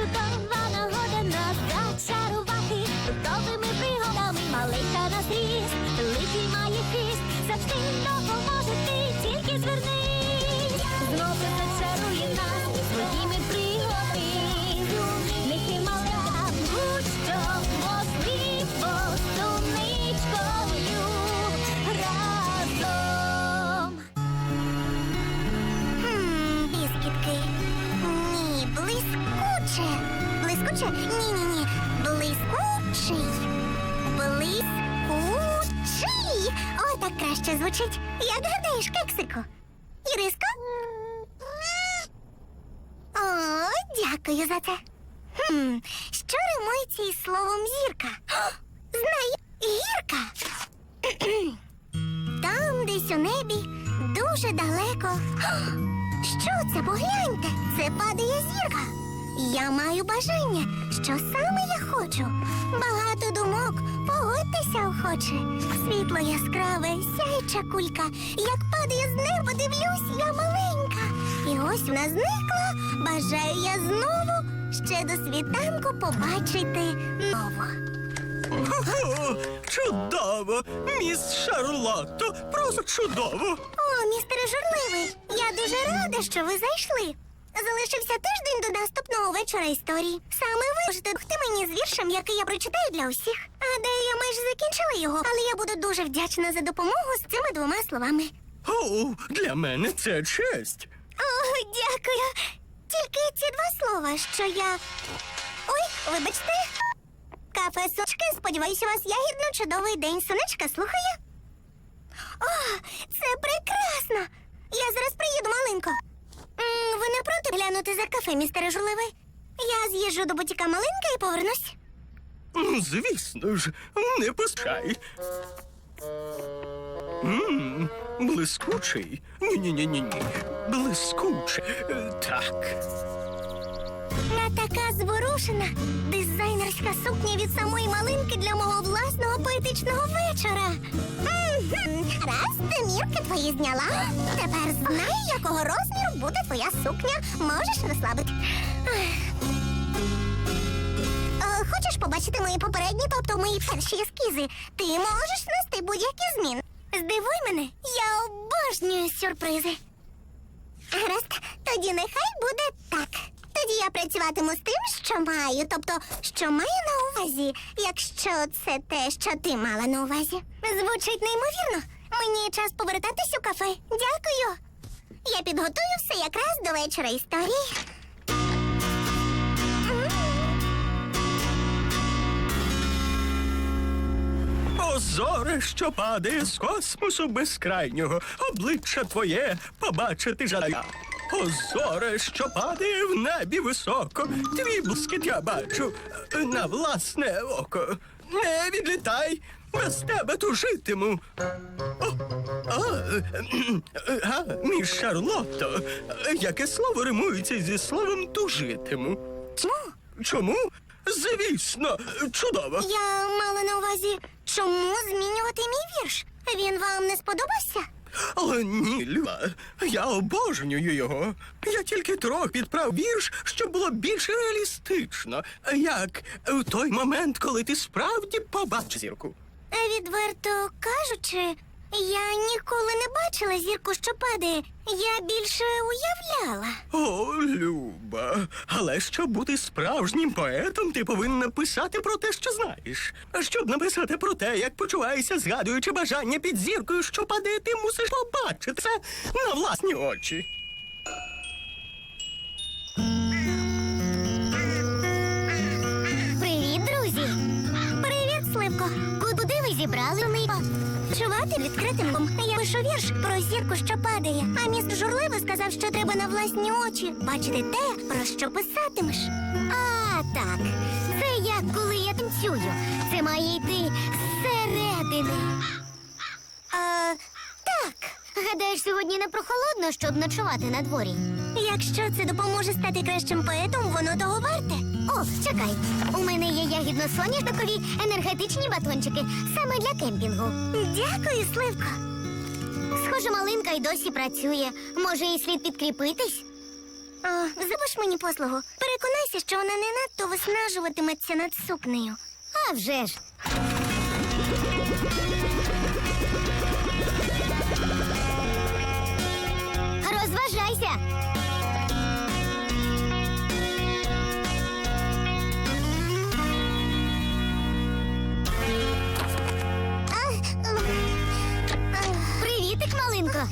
Şu dağlar звучить. Як гадаєш, кексику? Іриско? О, дякую за це. Хм, що римується із словом зірка? О, Знаю, гірка. Там, десь у небі, дуже далеко. Що це? Погляньте, це падає зірка. Я маю бажання, що саме я хочу. Багато думок, охоче. Світло яскраве, сяюча кулька. Як падає з неба, дивлюсь, я маленька. І ось вона зникла. Бажаю я знову ще до світанку побачити нову. О, чудово! Міс Шарлотто, просто чудово! О, містере журливий, я дуже рада, що ви зайшли. Залишився тиждень до наступного вечора історії. Саме ви можете допомогти мені з віршем, який я прочитаю для усіх. Гадаю, я майже закінчила його, але я буду дуже вдячна за допомогу з цими двома словами. О, для мене це честь. О, дякую. Тільки ці два слова, що я. Ой, вибачте. Кафе сучки, сподіваюся, у вас ягідно чудовий день. Сонечка слухає. О, це прекрасно! Я зараз приїду маленько. М, ви не проти глянути за кафе, містере журливий? Я з'їжджу до бутіка маленька і повернусь. М, Звісно ж, не пускай. Блискучий. Ні-ні-ні-ні. Блискуче. Е, Так. Я така зворушена. Дизайнерська сукня від самої малинки для мого власного поетичного вечора. Раз, мірки твої зняла. Тепер знаю, якого розміру буде твоя сукня. Можеш розслабити. Хочеш побачити мої попередні, тобто мої перші ескізи? Ти можеш внести будь-які зміни. Здивуй мене, я обожнюю сюрпризи. Гаразд, тоді нехай буде так. Тоді я працюватиму з тим, що маю, тобто, що маю на увазі, якщо це те, що ти мала на увазі. Звучить неймовірно. Мені час повертатись у кафе. Дякую. Я підготую все якраз до вечора історії. Озоре, що падає з космосу безкрайнього, обличчя твоє побачити жадаю. Озоре, що падає в небі високо, твій блискіт я бачу е, на власне око. Не відлітай, без тебе тужитиму. О, а, е, е, а, міс Шарлотто, яке слово римується зі словом тужитиму? Чому? Звісно, чудово. Я мала на увазі, чому змінювати мій вірш? Він вам не сподобався? Але ні, Люба, я обожнюю його. Я тільки трохи підправ вірш, щоб було більш реалістично. Як в той момент, коли ти справді побачиш зірку. Відверто кажучи, я ніколи не бачила зірку, що падає. Я більше уявляла. О, Люба. Але щоб бути справжнім поетом, ти повинна писати про те, що знаєш. А щоб написати про те, як почуваєшся, згадуючи бажання під зіркою, що падає, ти мусиш побачити це на власні очі. Привіт, друзі! Привіт, Сливко! Куди ви зібрали Чувати відкритим лом. Я пишу вірш про зірку, що падає. А міст журливо сказав, що треба на власні очі бачити те, про що писатимеш. А, так. Це як коли я танцюю. Це має йти зсередини. А, так. Гадаєш, сьогодні не прохолодно, щоб ночувати на дворі? Якщо це допоможе стати кращим поетом, воно того варте. О, чекай. У мене є ягідно-соняшникові енергетичні батончики саме для кемпінгу. Дякую, Сливко. Схоже, малинка й досі працює. Може, їй слід підкріпитись? О, зробиш мені послугу. Переконайся, що вона не надто виснажуватиметься над сукнею. А вже ж. Розважайся.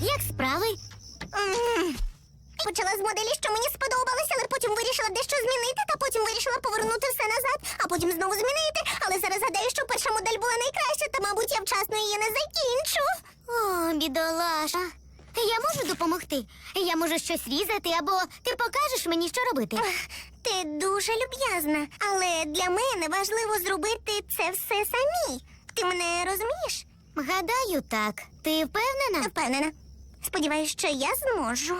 Як справи? Почала з моделі, що мені сподобалось, але потім вирішила дещо змінити, та потім вирішила повернути все назад, а потім знову змінити. Але зараз гадаю, що перша модель була найкраща, та, мабуть, я вчасно її не закінчу. О, бідолаша. Я можу допомогти. Я можу щось різати, або ти покажеш мені, що робити. Ти дуже люб'язна, але для мене важливо зробити це все самі. Ти мене розумієш? Гадаю, так. Ти впевнена? Впевнена. Сподіваюсь, що я зможу.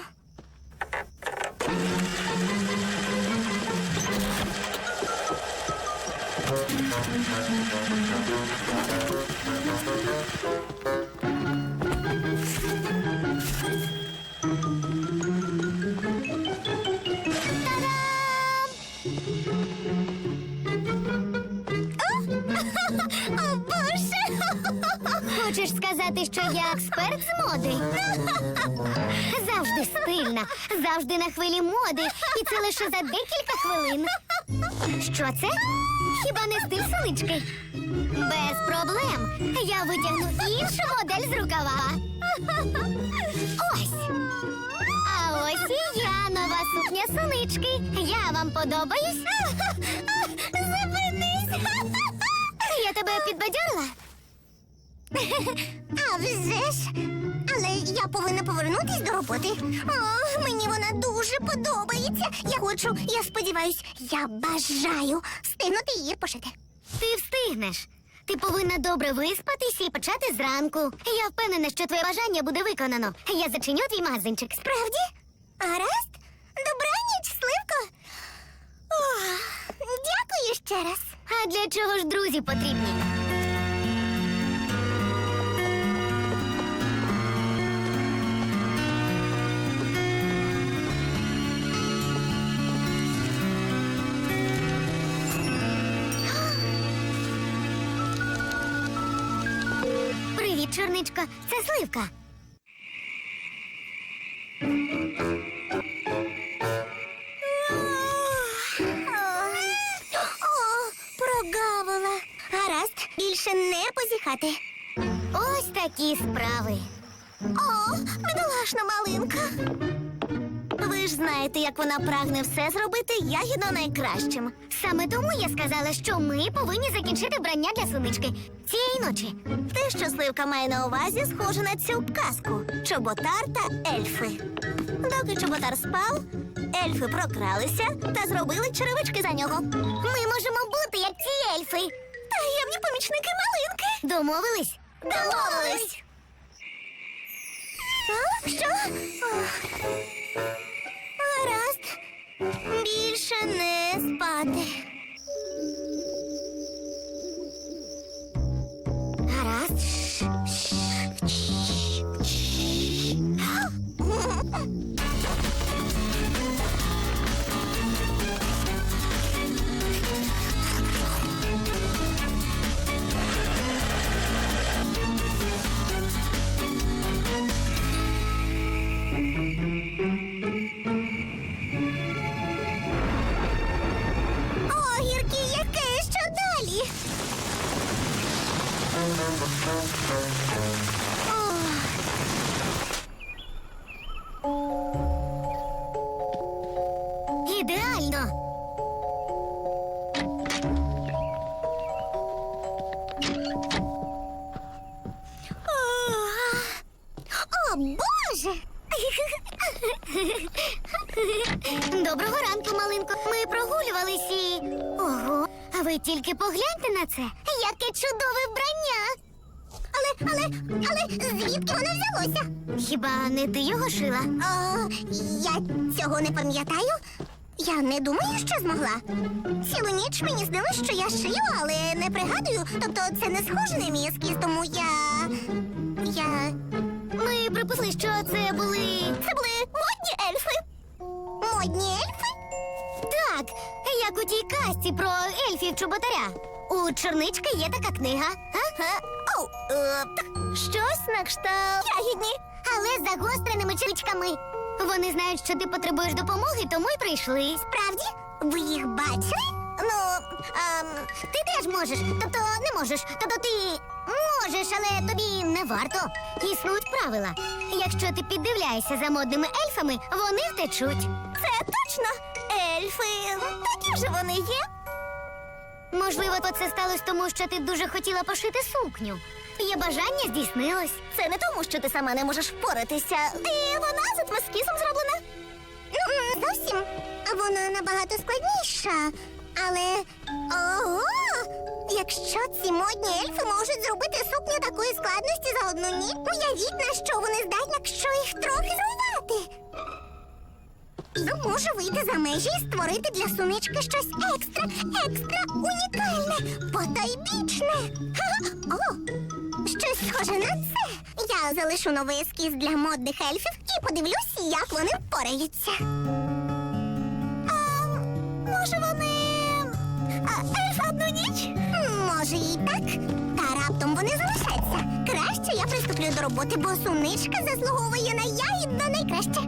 Сказати, що я експерт з моди? Завжди стильна, завжди на хвилі моди, і це лише за декілька хвилин. Що це? Хіба не стиль сонички? Без проблем. Я витягну іншу модель з рукава. Ось. А ось і я, нова сукня сонички. Я вам подобаюсь? Зупинись! Я тебе підбадьорила? А вже ж. Але я повинна повернутись до роботи. О, мені вона дуже подобається. Я хочу, я сподіваюсь, я бажаю встигнути її пошити. Ти встигнеш. Ти повинна добре виспатися і почати зранку. Я впевнена, що твоє бажання буде виконано. Я зачиню твій магазинчик. Справді? Гаразд? Добраніч, Сливко. О, дякую ще раз. А для чого ж друзі потрібні? Чорничко. Це сливка. О, прогавила. Гаразд, більше не позіхати. Ось такі справи. О, бідолашна малинка. Ж знаєте, як вона прагне все зробити ягідно найкращим. Саме тому я сказала, що ми повинні закінчити брання для сунички цієї ночі. Те, що сливка має на увазі, схоже на цю казку чоботар та ельфи. Доки чоботар спав, ельфи прокралися та зробили черевички за нього. Ми можемо бути як ці ельфи. Таємні помічники малинки. Домовились? Домовились. А, що? Гаразд. Більше не спати. Гаразд. Ідеально. О, Боже! Доброго ранку, малинко. Ми прогулювались і. Ого, а ви тільки погляньте на це. Яке чудове вбрання. Але, але, звідки воно взялося? Хіба не ти його шила? О, я цього не пам'ятаю. Я не думаю, що змогла. Цілу ніч мені здалося, що я шию, але не пригадую. Тобто це не схоже на мій ескіз, тому я. Я. Ми припустили, що це були. Це були модні ельфи. Модні ельфи? Так, як у тій казці про ельфів чоботаря. У чорнички є така книга. Ага. Оу, е, так, щось на кшталт. Ягідні. Але з загостреними чичками. Вони знають, що ти потребуєш допомоги, тому й прийшли. Справді? Ви їх бачили? Ну, ем, Ти теж можеш, тобто не можеш. Тобто ти можеш, але тобі не варто. Існують правила. Якщо ти піддивляєшся за модними ельфами, вони втечуть. це точно. Ельфи, такі вже вони є. Можливо, то це сталося тому, що ти дуже хотіла пошити сукню. Є бажання здійснилось. Це не тому, що ти сама не можеш впоратися. І вона за твоскісом зроблена. Ну, зовсім. Вона набагато складніша. Але. Ого! Якщо ці модні ельфи можуть зробити сукню такої складності за одну ніч, уявіть, на що вони здатні, якщо їх трохи зруйнувати. Я можу вийти за межі і створити для сунички щось екстра, екстра унікальне, потайбічне. Ха-ха. О, щось схоже на це. Я залишу новий ескіз для модних ельфів і подивлюсь, як вони впораються. А, може, вони. А, ельф одну ніч? Може, і так. Та раптом вони залишаться. Краще я приступлю до роботи, бо суничка заслуговує на ягідно найкраще.